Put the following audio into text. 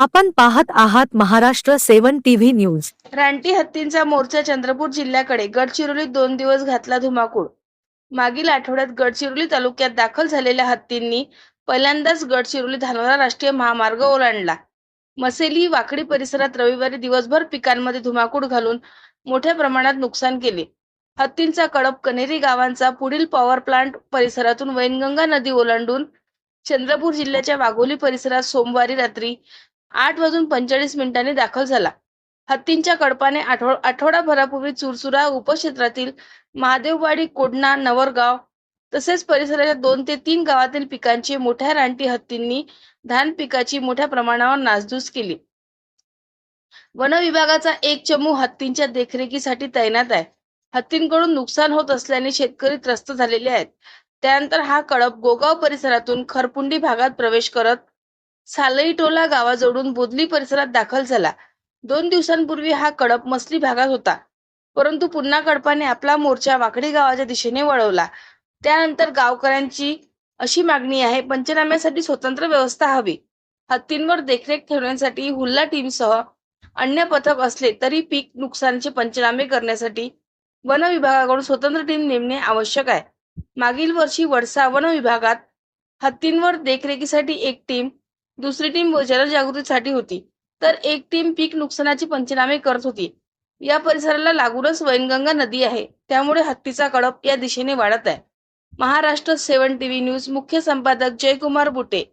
आपण पाहत आहात महाराष्ट्र सेवन टीव्ही न्यूज. रानटी हत्तींचा मोर्चा चंद्रपूर जिल्ह्याकडे गडचिरोलीत दोन दिवस घातला धुमाकूळ. मागील आठवड्यात गडचिरोली तालुक्यात दाखल झालेल्या हत्तींनी पहिल्यांदाच गडचिरोली धानोरा राष्ट्रीय महामार्ग ओलांडला. मसेली वाकडी परिसरात रविवारी दिवसभर पिकांमध्ये धुमाकूळ घालून मोठ्या प्रमाणात नुकसान केले. हत्तींचा कडप कनेरी गावांचा पुढील पॉवर प्लांट परिसरातून वैनगंगा नदी ओलांडून चंद्रपूर जिल्ह्याच्या वाघोली परिसरात सोमवारी रात्री आठ वाजून पंचेचाळीस मिनिटांनी दाखल झाला. हत्तींच्या कडपाने आठवडाभरापूर्वी चुरचुरा उपक्षेत्रातील महादेववाडी कोडणा नवरगाव तसेच परिसराच्या दोन ते तीन गावातील पिकांची मोठ्या रानटी हत्तींनी धान पिकाची मोठ्या प्रमाणावर नासधूस केली. वन विभागाचा एक चमू हत्तींच्या देखरेखीसाठी तैनात आहे. हत्तींकडून नुकसान होत असल्याने शेतकरी त्रस्त झालेले आहेत. त्यानंतर हा कळप गोगाव परिसरातून खरपुंडी भागात प्रवेश करत सालईटोला गावाजवळून बोदली परिसरात दाखल झाला. दोन दिवसांपूर्वी हा कडप मसली भागात होता. परंतु पुन्हा कडपाने आपला मोर्चा वाकडी गावाच्या दिशेने वळवला. त्यानंतर गावकऱ्यांची अशी मागणी आहे पंचनाम्यासाठी स्वतंत्र व्यवस्था हवी. हत्तींवर देखरेख ठेवण्यासाठी हुल्ला टीमसह अन्य पथक असले तरी पीक नुकसानीचे पंचनामे करण्यासाठी वन विभागाकडून स्वतंत्र टीम नेमणे आवश्यक आहे. मागील वर्षी वडसा वन विभागात हत्तींवर देखरेखीसाठी एक टीम दुसरी टीम जनजागृतीसाठी होती. तर एक टीम पीक नुकसानाची पंचनामे करत होती. या परिसराला लागूनच वैनगंगा नदी आहे. त्यामुळे हत्तीचा कडप या दिशेने वाढत आहे. महाराष्ट्र सेवन टीव्ही न्यूज मुख्य संपादक जयकुमार बुटे